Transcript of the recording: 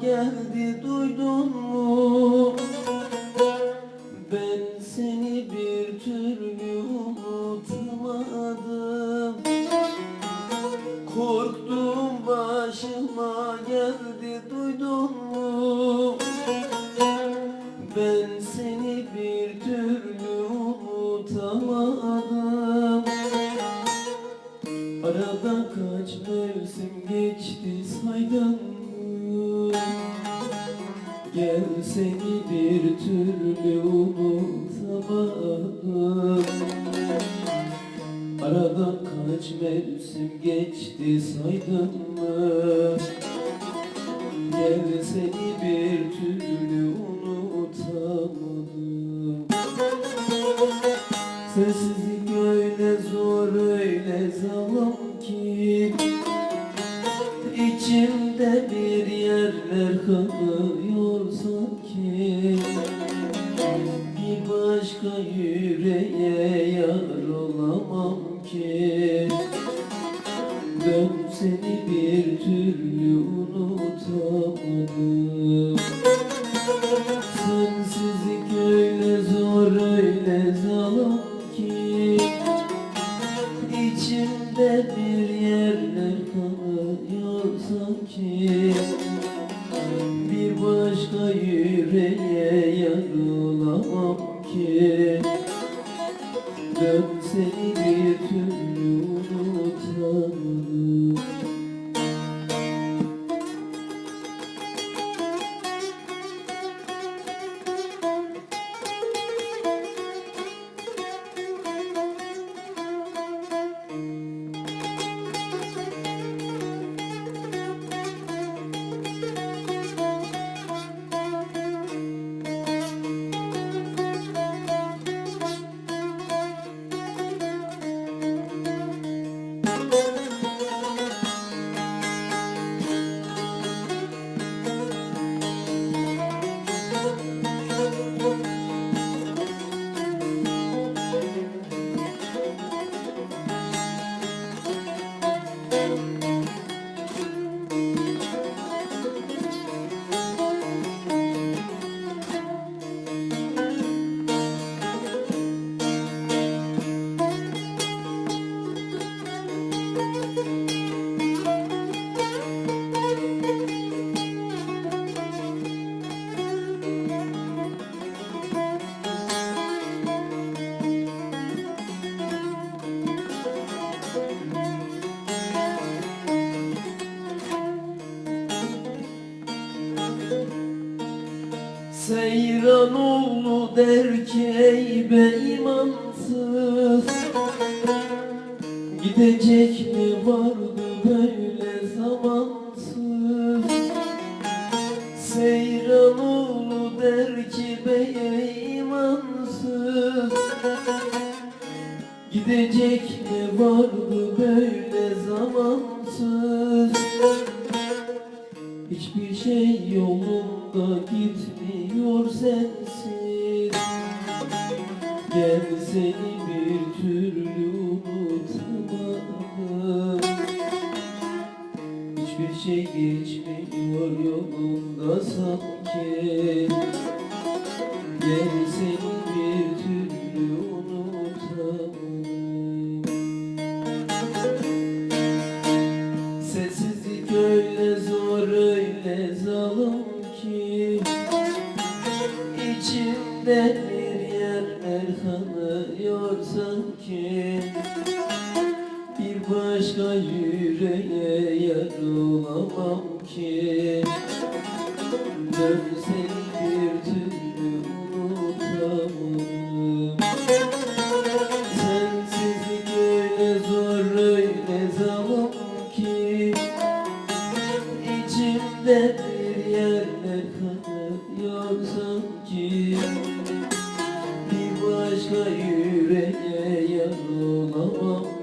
geldi duydun mu? Ben seni bir türlü unutamadım Korktum başıma geldi duydun mu? Ben seni Gel seni bir türlü unutamadım Arada kaç mevsim geçti saydın mı? Gel seni bir türlü unutamadım Sensizlik İçimde bir yerler kanıyor sanki. Bir başka yüreğe yar olamam ki. Dön seni bir Seyran oğlu der ki ey be imansız Gidecek mi vardı böyle zamansız? Seyran oğlu der ki be ey imansız Gidecek mi vardı böyle zamansız şey geçmiyor yolunda sanki. Gel seni bir türlü unutamadım Sessizlik öyle zor öyle zalim ki. İçimde bir yerler kanıyor sanki. Bir başka yüreğe olamam ki. Dön seni bir türlü unutamadım Sensizlik öyle zor öyle zalim ki. İçimde bir yerler kanıyor sanki. Bir başka yüreğe yar olamam